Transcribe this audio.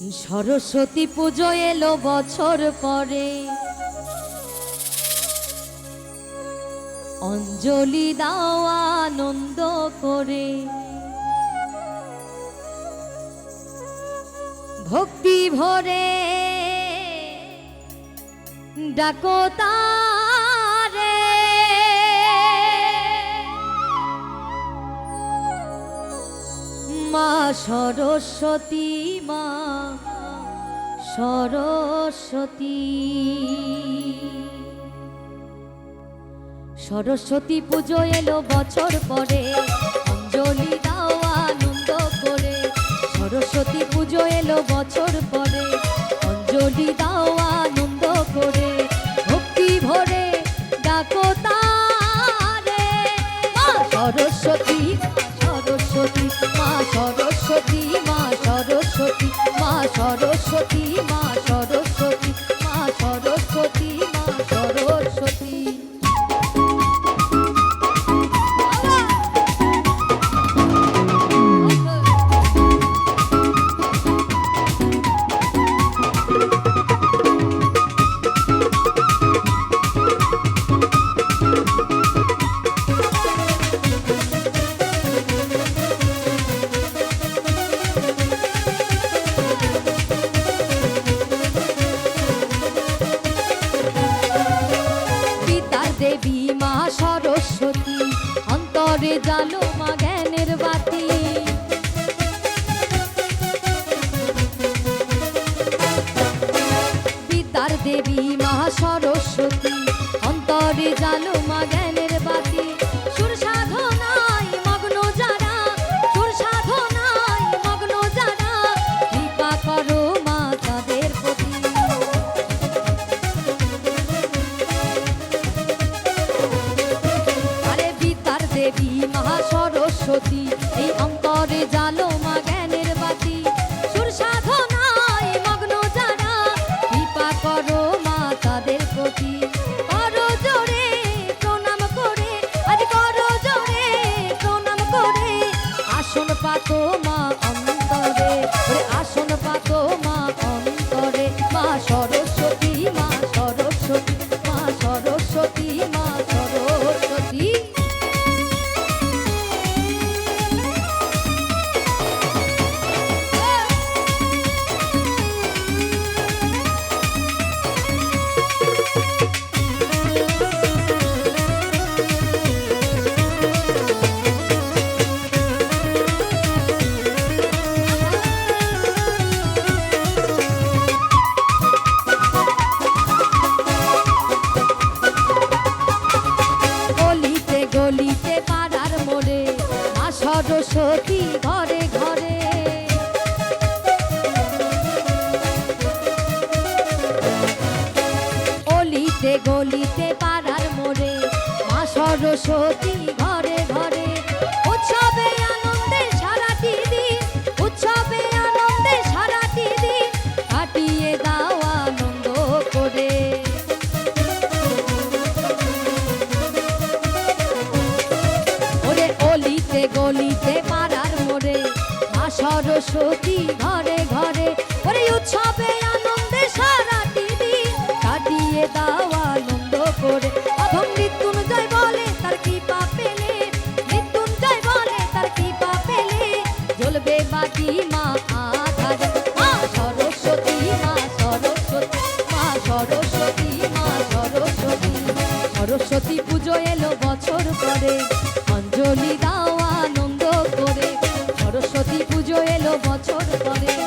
সরস্বতী পুজো এলো বছর পরে। অঞ্জলি দাও আনন্দ করে। ভক্তি ভরে ডাকো সরস্বতী মা, সরস্বতী। সরস্বতী পুজো এলো বছর পরে, অঞ্জলি দাও আনন্দ করে। সরস্বতী পুজো এলো বছর পরে মা সরস্বতী মা সরস্বতী। সরস্বতী অন্তরে জালো মা জ্ঞানের বাতি। বিদ্যার দেবী মা সরস্বতী সরস্বতী ঘরে ঘরে। গলিতে পাড়ার মোড়ে মা সরস্বতী ঘরে সরস্বতী ঘরে ঘরে ওরে উৎসবে আনন্দে সারাটি দিন কাটিয়ে দাও আনন্দ করে। অধম মৃত্যুঞ্জয় বলে তার কৃপা পেলে, মৃত্যুঞ্জয় বলে তার কৃপা পেলে, জ্বলবে বাকি মা সরস্বতী মা সরস্বতী মা সরস্বতী মা সরস্বতী। সরস্বতী পুজো এলো বছর পরে, অঞ্জলি এলো বছর পরে।